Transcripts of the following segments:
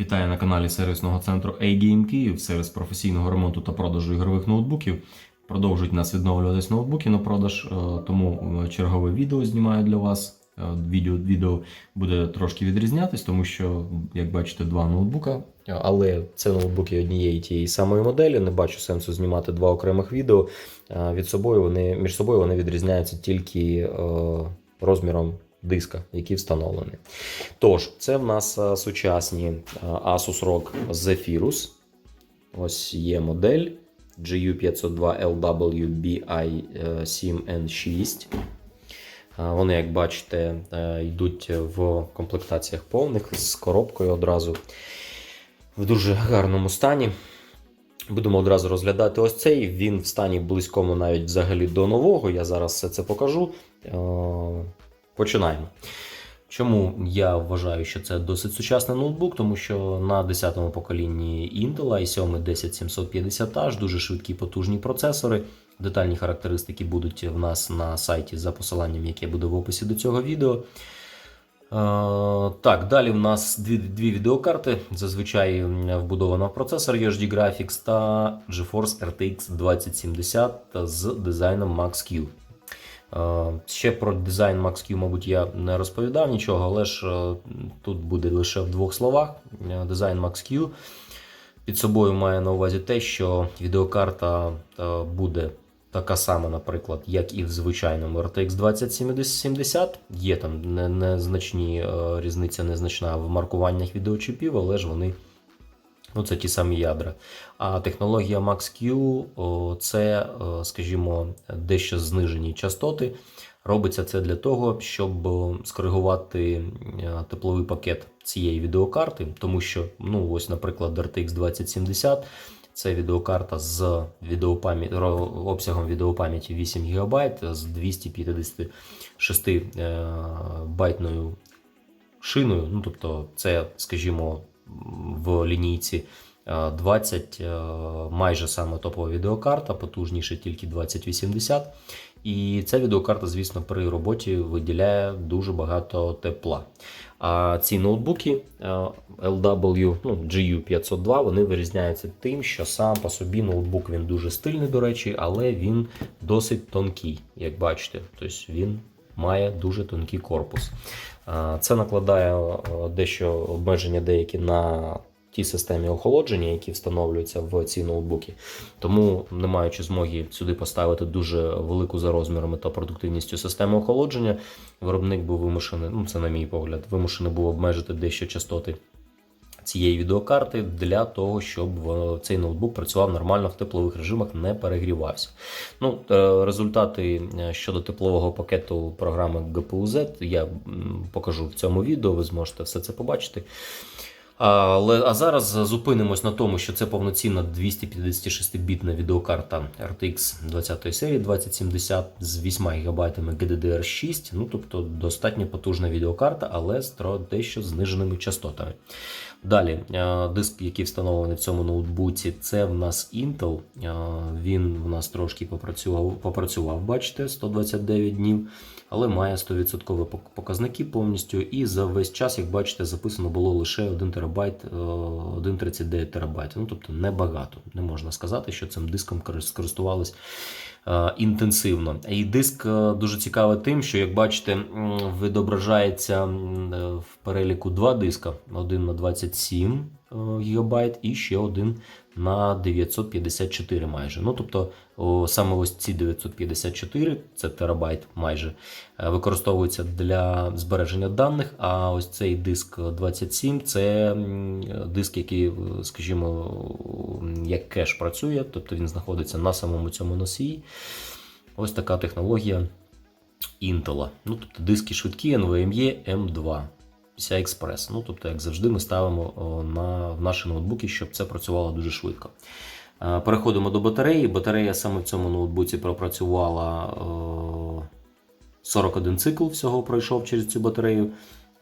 Вітаю на каналі сервісного центру A-Game Київ, сервіс професійного ремонту та продажу ігрових ноутбуків. Продовжують нас відновлюватись ноутбуки на продаж, е, тому е, чергове відео знімаю для вас. Е, Відео, відео буде трошки відрізнятись, тому що, як бачите, два ноутбука. Але це ноутбуки однієї тієї самої моделі. Не бачу сенсу знімати два окремих відео. Від собою вони між собою вони відрізняються тільки розміром диска, який встановлений. Тож, це в нас е, сучасні е, Asus ROG Zephyrus. Ось є модель GU502LWBI7N6. Е, Вони, як бачите, йдуть в комплектаціях повних з коробкою одразу в дуже гарному стані. Будемо одразу розглядати ось цей. Він в стані близькому навіть взагалі до нового. Я зараз все це покажу. Починаємо. Чому я вважаю, що це досить сучасний ноутбук? Тому що на 10-му поколінні Intel i7 10750H, дуже швидкі потужні процесори. Детальні характеристики будуть в нас на сайті за посиланням, яке буде в описі до цього відео. Е, так, далі в нас дві, дві відеокарти. Зазвичай вбудовано в процесор UHD Graphics та GeForce RTX 2070 з дизайном Max-Q. Е, Ще про дизайн Max-Q, мабуть, я не розповідав нічого, але ж е, тут буде лише в двох словах. Е, Дизайн Max-Q під собою має на увазі те, що відеокарта буде така сама, наприклад, як і в звичайному RTX 2070. Є там незначні різниця незначна в маркуваннях відеочіпів, але ж вони. Ну, це ті самі ядра. А технологія Max-Q це, е, скажімо, дещо знижені частоти. Робиться це для того, щоб скоригувати е, тепловий пакет цієї відеокарти, тому що, ну, ось, наприклад, RTX 2070 це відеокарта з відеопам'ять, обсягом відеопам'яті 8 ГБ з 256 е, байтною шиною. Ну, тобто, це, скажімо, в лінійці е, 20 е, майже саме топова відеокарта, потужніше тільки 2080. І ця відеокарта, звісно, при роботі виділяє дуже багато тепла. А ці ноутбуки е, LW, ну, GU502, вони вирізняються тим, що сам по собі ноутбук він дуже стильний, до речі, але він досить тонкий, як бачите. Тобто він має дуже тонкий корпус. Це накладає е, дещо обмеження деякі на ті системи охолодження, які встановлюються в ці ноутбуки. Тому, не маючи змоги сюди поставити дуже велику за розмірами та продуктивністю систему охолодження, виробник був вимушений, ну це на мій погляд, вимушений був обмежити дещо частоти цієї відеокарти для того, щоб е, цей ноутбук працював нормально в теплових режимах, не перегрівався. Ну, е, результати е, щодо теплового пакету програми GPU-Z я покажу в цьому відео, ви зможете все це побачити. Але а зараз зупинимось на тому, що це повноцінна 256-бітна відеокарта RTX 20 серії 2070 з 8 ГБ GDDR6. Ну тобто достатньо потужна відеокарта, але з дещо зниженими частотами. Далі, е, диск, який встановлений в цьому ноутбуці, це в нас Intel. Е, Він в нас трошки попрацював, попрацював бачите, 129 днів, але має 100% показники повністю. І за весь час, як бачите, записано було лише 1 терабайт, е, 1,39 терабайт. Ну тобто небагато. Не можна сказати, що цим диском скористувались е, інтенсивно. І диск е, дуже цікавий тим, що, як бачите, відображається е, в переліку два диска: один на 27 ГБ і ще один на 954 майже. Ну, тобто, саме ось ці 954, це терабайт майже, е, використовуються для збереження даних, а ось цей диск 27 це диск, який, е, скажімо, як кеш працює, тобто він знаходиться на самому цьому носії. Ось така технологія Intel. Ну, тобто диски швидкі NVMe M2. PCI Express. Ну, тобто, як завжди, ми ставимо на, в наші ноутбуки, щоб це працювало дуже швидко. Е, Переходимо до батареї. Батарея саме в цьому ноутбуці пропрацювала 41 цикл всього пройшов через цю батарею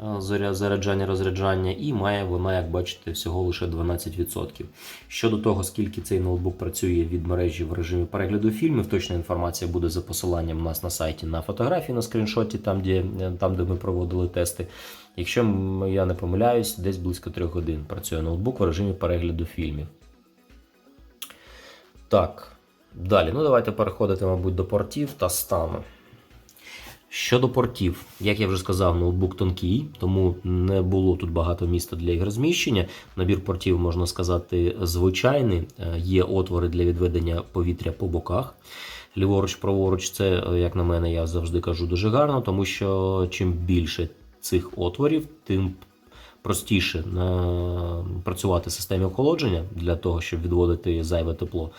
е, заря- заряджання розряджання, і має вона, як бачите, всього лише 12%. Щодо того, скільки цей ноутбук працює від мережі в режимі перегляду фільмів, точна інформація буде за посиланням у нас на сайті на фотографії на скріншоті, там де, там, де ми проводили тести. Якщо я не помиляюсь, десь близько 3 годин працює ноутбук в режимі перегляду фільмів. Так, далі. Ну, давайте переходити, мабуть, до портів та стану. Щодо портів, як я вже сказав, ноутбук тонкий, тому не було тут багато міста для їх розміщення. Набір портів, можна сказати, звичайний. Е, Є отвори для відведення повітря по боках. Ліворуч, праворуч, це, е, як на мене, я завжди кажу, дуже гарно, тому що чим більше цих отворів, тим простіше е, працювати в системі охолодження для того, щоб відводити зайве тепло.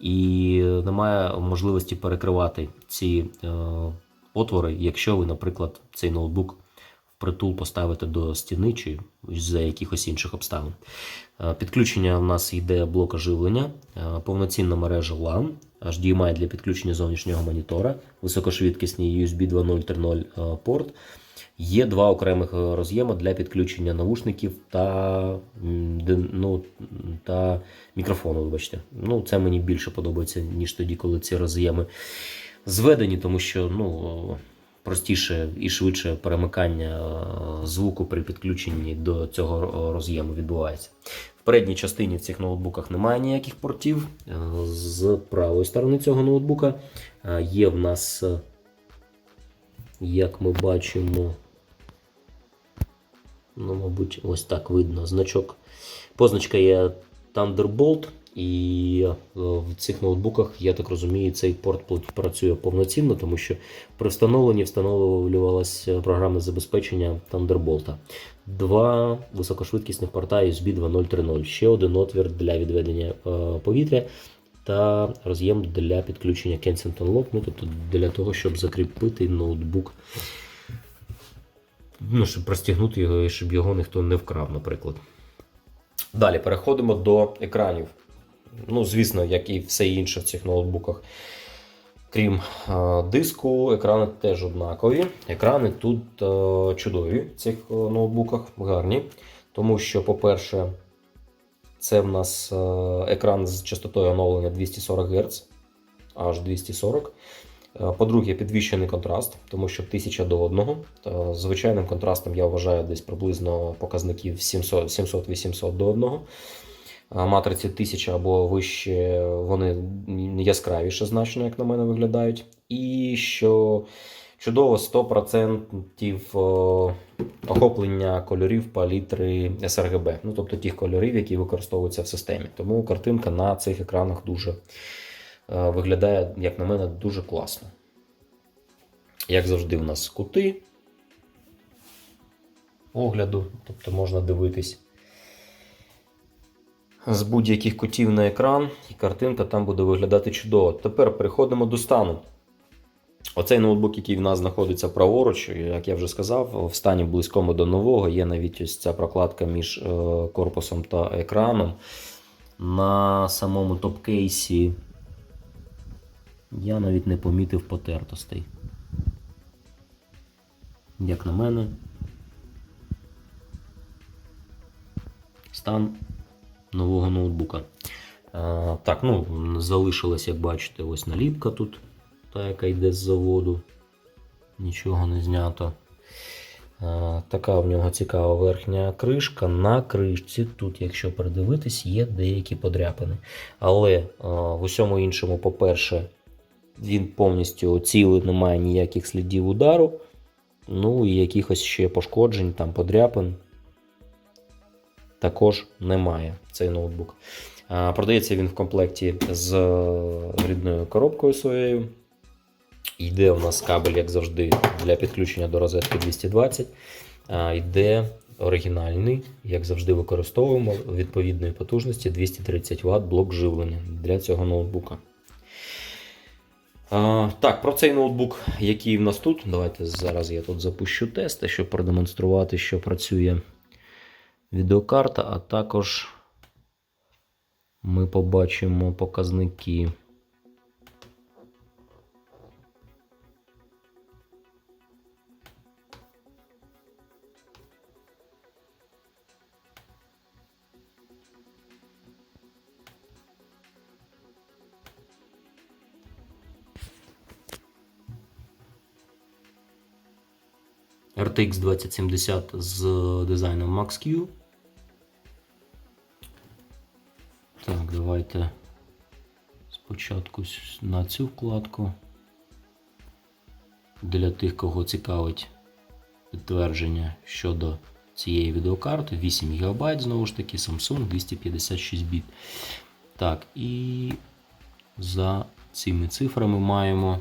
І немає можливості перекривати ці е, отвори, якщо ви, наприклад, цей ноутбук впритул поставите до стіни чи за якихось інших обставин. Е, Підключення у нас йде блока живлення, е, повноцінна мережа LAN, HDMI для підключення зовнішнього монітора, високошвидкісний USB 2.0 е, порт. Є два окремих е, роз'єми для підключення навушників та, ну, та мікрофону. Вибачте. Ну, це мені більше подобається, ніж тоді, коли ці роз'єми зведені, тому що ну, простіше і швидше перемикання е, звуку при підключенні до цього е, роз'єму відбувається. В передній частині в цих ноутбуках немає ніяких портів. З правої сторони цього ноутбука є в нас, як ми бачимо, ну, мабуть, ось так видно значок. Позначка є Thunderbolt, і е, в цих ноутбуках, я так розумію, цей порт працює повноцінно, тому що при встановленні встановлювалося програмне забезпечення Thunderbolt. Два високошвидкісних порта USB 2.0.3.0, ще один отвір для відведення е, повітря та роз'єм для підключення Kensington Lock, ну, тобто для того, щоб закріпити ноутбук ну, щоб простягнути його і щоб його ніхто не вкрав, наприклад. Далі переходимо до екранів. Ну, звісно, як і все інше в цих ноутбуках. Крім е, диску, екрани теж однакові. Екрани тут е, чудові в цих е, ноутбуках, гарні. Тому що, по-перше, це в нас екран з частотою оновлення 240 Гц, аж 240. Е, По-друге, підвищений контраст, тому що 1000 до 1. Звичайним контрастом я вважаю десь приблизно показників 700 700-800 до 1. Матриці 1000 або вище, вони яскравіше значно, як на мене, виглядають. І що чудово, 100% охоплення кольорів палітри sRGB, ну тобто тих кольорів, які використовуються в системі. Тому картинка на цих екранах дуже е, виглядає, як на мене, дуже класно. Як завжди, в нас кути огляду, тобто можна дивитись з будь-яких кутів на екран, і картинка там буде виглядати чудово. Тепер переходимо до стану. Оцей ноутбук, який в нас знаходиться праворуч, як я вже сказав, в стані близькому до нового. Є навіть ось ця прокладка між е, корпусом та екраном. На самому топ-кейсі я навіть не помітив потертостей. Як на мене, стан нового ноутбука. А, так, ну, залишилась, як бачите, ось наліпка тут, та, яка йде з заводу. Нічого не знято. А, така в нього цікава верхня кришка. На кришці тут, якщо придивитись, є деякі подряпини. Але а, в усьому іншому, по-перше, він повністю цілий, немає ніяких слідів удару. Ну і якихось ще пошкоджень, там подряпин також немає цей ноутбук. Продається він в комплекті з рідною коробкою своєю. Йде у нас кабель, як завжди, для підключення до розетки 220. А, Йде оригінальний, як завжди, використовуємо відповідної потужності 230 Вт блок живлення для цього ноутбука. Так, про цей ноутбук, який в нас тут. Давайте зараз я тут запущу тести, щоб продемонструвати, що працює відеокарта, а також ми побачимо показники. RTX 2070 з дизайном Max-Q. Так, давайте спочатку на цю вкладку. Для тих, кого цікавить підтвердження щодо цієї відеокарти 8 ГБ, знову ж таки, Samsung 256 біт. Так, і за цими цифрами маємо.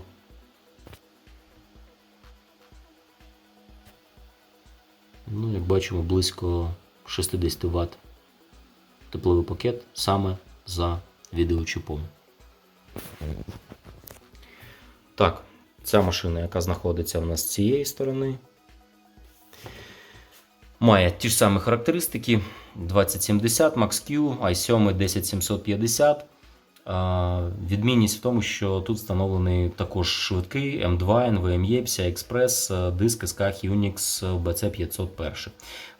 Ну, як бачимо, близько 60 Вт тепловий пакет саме за відеочіпом. Так, ця машина, яка знаходиться в нас з цієї сторони, має ті ж самі характеристики: 2070, Max-Q, i7 10750. Відмінність в тому, що тут встановлений також швидкий M2, NVMe, PCI Express, е, диск SK Unix BC501.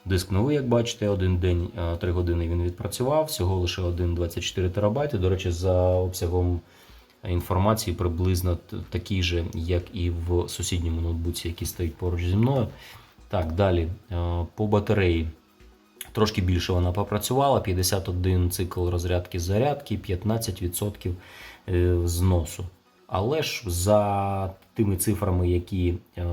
Диск новий, як бачите, один день, 3 години він відпрацював, всього лише 1,24 терабайти. До речі, за обсягом інформації приблизно такий же, як і в сусідньому ноутбуці, який стоїть поруч зі мною. Так, далі е, по батареї. Трошки більше вона попрацювала, 51 цикл розрядки зарядки, 15% е, зносу. Але ж за тими цифрами, які е,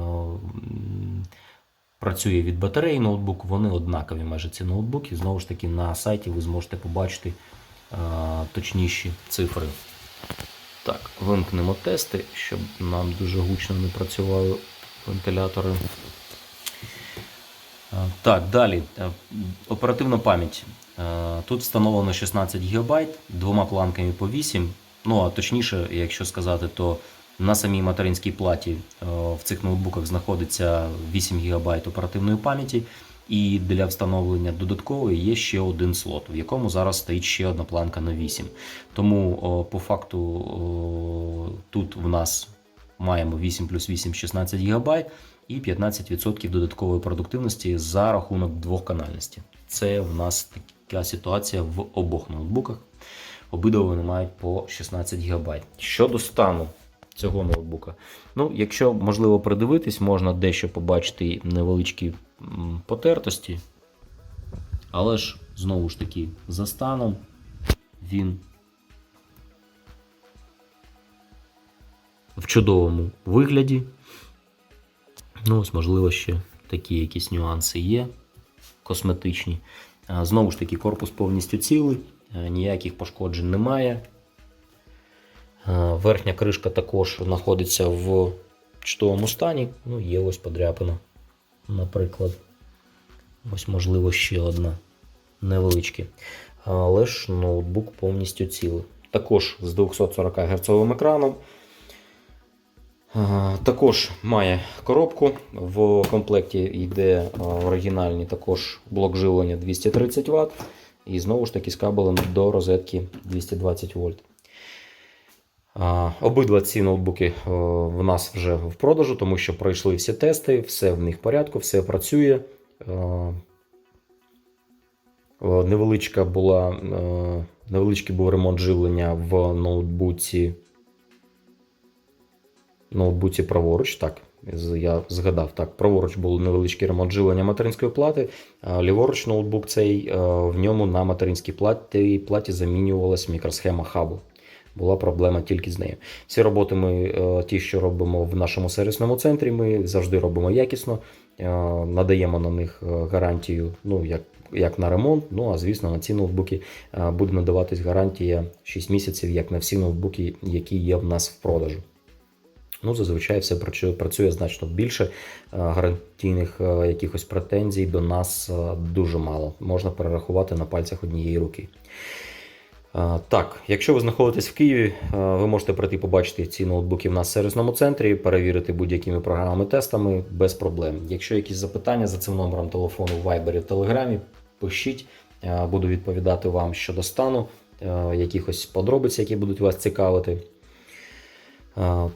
працює від батареї ноутбук, вони однакові майже ці ноутбуки. Знову ж таки, на сайті ви зможете побачити е, точніші цифри. Так, вимкнемо тести, щоб нам дуже гучно не працювали вентилятори. Е, Так, далі. Е, Оперативна пам'ять. Е, Тут встановлено 16 ГБ, двома планками по 8. Ну, а точніше, якщо сказати, то на самій материнській платі в цих ноутбуках знаходиться 8 ГБ оперативної пам'яті. І для встановлення додаткової є ще один слот, в якому зараз стоїть ще одна планка на 8. Тому по факту тут в нас маємо 8 плюс 8 16 ГБ і 15% додаткової продуктивності за рахунок двохканальності. Це в нас така ситуація в обох ноутбуках. Обидва вони мають по 16 ГБ. Щодо стану цього ноутбука, ну, якщо можливо придивитись, можна дещо побачити невеличкі потертості. Але ж знову ж таки, за станом він в чудовому вигляді. Ну, ось, можливо, ще такі якісь нюанси є косметичні. Знову ж таки, корпус повністю цілий, ніяких пошкоджень немає. Верхня кришка також знаходиться в чудовому стані. Ну, є ось подряпина, наприклад. Ось, можливо, ще одна невеличкі. Але ж ноутбук повністю цілий. Також з 240 Гц екраном. Також має коробку. В комплекті йде е, оригінальний також блок живлення 230 Вт. І знову ж таки з кабелем до розетки 220 вольт. Обидва ці ноутбуки е, в нас вже в продажу, тому що пройшли всі тести, все в них в порядку, все працює. Е, Невеличка була, невеличкий був ремонт живлення в ноутбуці. Ноутбуці праворуч, так, я згадав, так, праворуч був невеличкий ремонт живлення материнської плати, а ліворуч ноутбук цей, е, в ньому на материнській платі, платі замінювалась мікросхема хабу. Була проблема тільки з нею. Всі роботи ми, е, ті, що робимо в нашому сервісному центрі, ми завжди робимо якісно, е, надаємо на них гарантію, ну, як, як на ремонт. Ну, а звісно, на ці ноутбуки буде надаватись гарантія 6 місяців, як на всі ноутбуки, які є в нас в продажу. Ну, зазвичай все працює, значно більше. Е, Гарантійних е, якихось претензій до нас е, дуже мало. Можна перерахувати на пальцях однієї руки. Так, якщо ви знаходитесь в Києві, ви можете прийти побачити ці ноутбуки в нас в сервісному центрі, перевірити будь-якими програмами, тестами без проблем. Якщо якісь запитання за цим номером телефону в Viber, Telegram, пишіть, буду відповідати вам щодо стану, якихось подробиць, які будуть вас цікавити.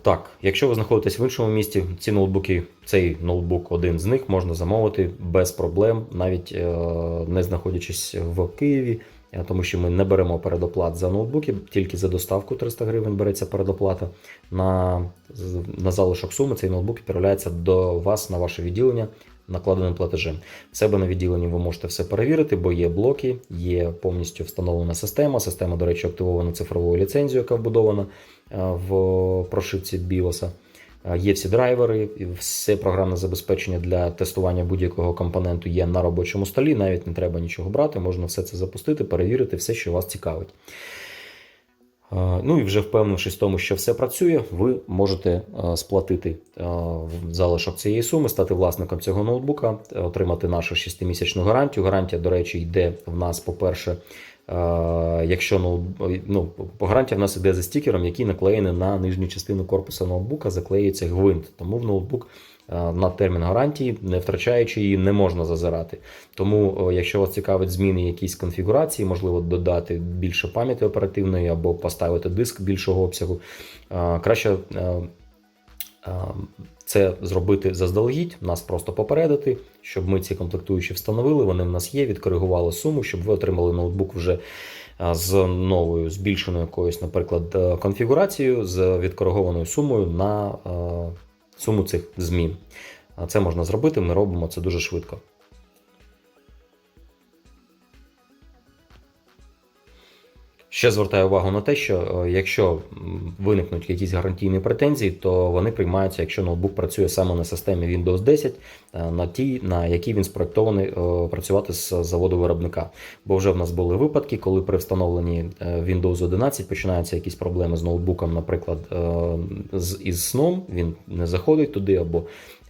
Так, якщо ви знаходитесь в іншому місті, ці ноутбуки, цей ноутбук, один з них можна замовити без проблем, навіть е, не знаходячись в Києві, е, тому що ми не беремо передоплат за ноутбуки, тільки за доставку 300 гривень береться передоплата. На, на залишок суми цей ноутбук відправляється до вас на ваше відділення накладеним платежем. В себе на відділенні ви можете все перевірити, бо є блоки, є повністю встановлена система. Система, до речі, активована цифровою ліцензією, яка вбудована е, в прошивці BIOS. Е, Є всі драйвери, все програмне забезпечення для тестування будь-якого компоненту є на робочому столі. Навіть не треба нічого брати, можна все це запустити, перевірити все, що вас цікавить. Ну і вже впевнившись в тому, що все працює, ви можете сплатити залишок цієї суми, стати власником цього ноутбука, е, отримати нашу 6-місячну гарантію. Гарантія, до речі, йде в нас, по-перше, якщо ну, гарантія в нас йде за стікером, який наклеєний на нижню частину корпуса ноутбука, заклеюється гвинт. Тому в ноутбук на термін гарантії, не втрачаючи її, не можна зазирати. Тому, е, якщо вас цікавить зміни якісь конфігурації, можливо, додати більше пам'яті оперативної або поставити диск більшого обсягу, е, краще е, е, це зробити заздалегідь, нас просто попередити, щоб ми ці комплектуючі встановили. Вони в нас є, відкоригували суму, щоб ви отримали ноутбук вже е, з новою збільшеною якоюсь, наприклад, е, конфігурацією з відкоригованою сумою на е, суму цих змін. Це можна зробити, ми робимо це дуже швидко. Ще звертаю увагу на те, що е, якщо виникнуть якісь гарантійні претензії, то вони приймаються, якщо ноутбук працює саме на системі Windows 10, е, на тій, на якій він спроектований е, працювати з заводу виробника. Бо вже в нас були випадки, коли при встановленні Windows 11 починаються якісь проблеми з ноутбуком, наприклад, з із сном він не заходить туди або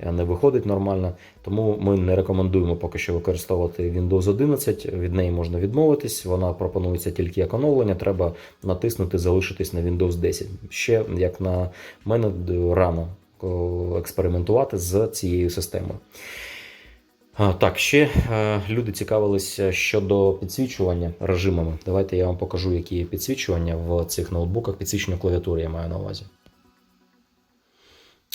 не виходить нормально. Тому ми не рекомендуємо поки що використовувати Windows 11. Від неї можна відмовитись. Вона пропонується тільки як оновлення. Треба натиснути залишитись на Windows 10. Ще як на мене рано експериментувати з цією системою. Так, ще е, люди цікавилися щодо підсвічування режимами. Давайте я вам покажу, які є підсвічування в цих ноутбуках. Підсвічення клавіатури я маю на увазі.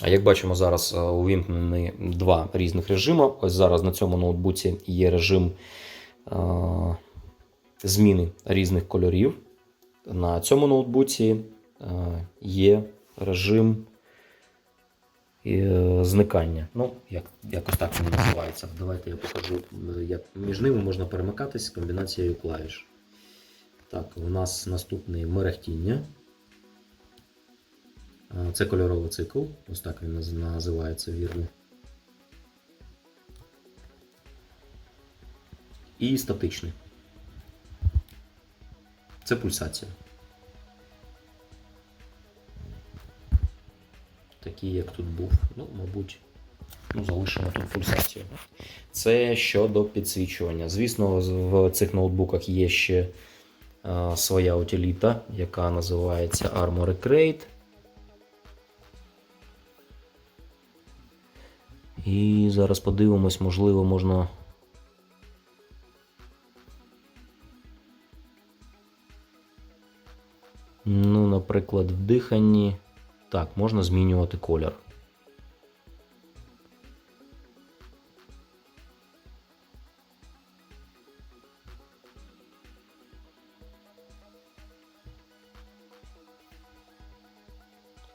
А Як бачимо, зараз е, увімкнені два різних режими. Ось зараз на цьому ноутбуці є режим е, зміни різних кольорів. На цьому ноутбуці е, є режим зникання. Ну, як, якось так він називається. Давайте я покажу, як між ними можна перемикатись з комбінацією клавіш. Так, у нас наступний мерехтіння. А, Це кольоровий цикл, ось так він називається вірно. І статичний. Це пульсація. Такий, як тут був. Ну, мабуть, ну, залишимо тут пульсацію. Це щодо підсвічування. Звісно, в цих ноутбуках є ще а, своя утиліта, яка називається Armored Crate. І зараз подивимось, можливо, можна. Ну, наприклад, в диханні. Так, можна змінювати колір.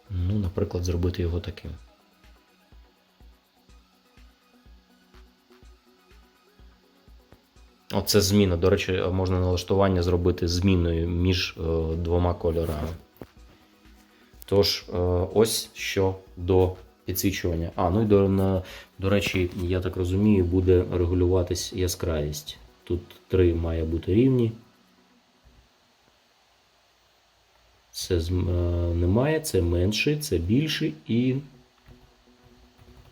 Ну, наприклад, зробити його таким. Оце зміна. До речі, можна налаштування зробити зміною між е, двома кольорами. Тож, е, ось що до підсвічування. А, ну і до, на, до речі, я так розумію, буде регулюватись яскравість. Тут три має бути рівні. Це е, немає, це менший, це більший і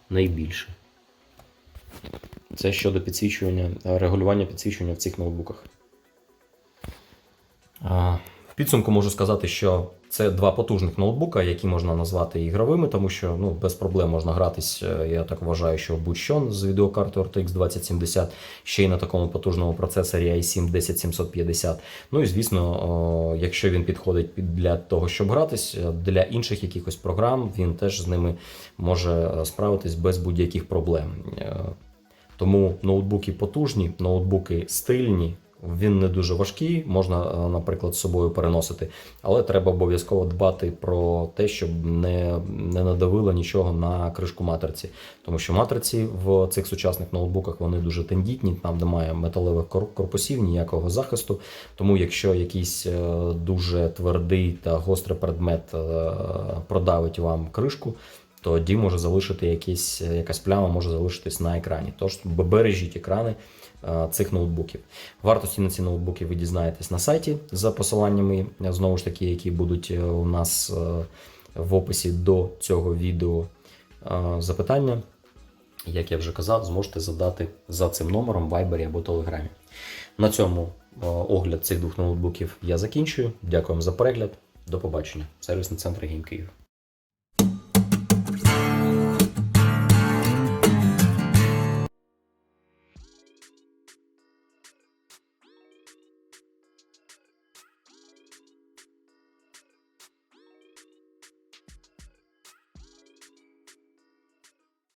найбільший. Це щодо підсвічування, е, регулювання підсвічування в цих ноутбуках. В підсумку можу сказати, що це два потужних ноутбука, які можна назвати ігровими, тому що ну, без проблем можна гратись, е, я так вважаю, що будь-що з відеокартою RTX 2070, ще й на такому потужному процесорі i7 10750. Ну і звісно, якщо він підходить для того, щоб гратись, е, для інших якихось програм він теж з ними може справитись без будь-яких проблем. Тому ноутбуки потужні, ноутбуки стильні, Він не дуже важкий, можна, е, наприклад, з собою переносити, але треба обов'язково дбати про те, щоб не, не надавило нічого на кришку матриці. Тому що матриці в цих сучасних ноутбуках вони дуже тендітні, там немає металевих кор- корпусів, ніякого захисту. Тому якщо якийсь е, дуже твердий та гострий предмет е, продавить вам кришку, тоді може залишити якісь, якась пляма може залишитись на екрані. Тож бережіть екрани е, цих ноутбуків. Вартості на ці ноутбуки ви дізнаєтесь на сайті за посиланнями, е, знову ж таки, які будуть е, у нас е, в описі до цього відео. Е, Запитання, як я вже казав, зможете задати за цим номером в Viber або Telegram. На цьому е, огляд цих двох ноутбуків я закінчую. Дякую вам за перегляд. До побачення. Сервісний центр Київ.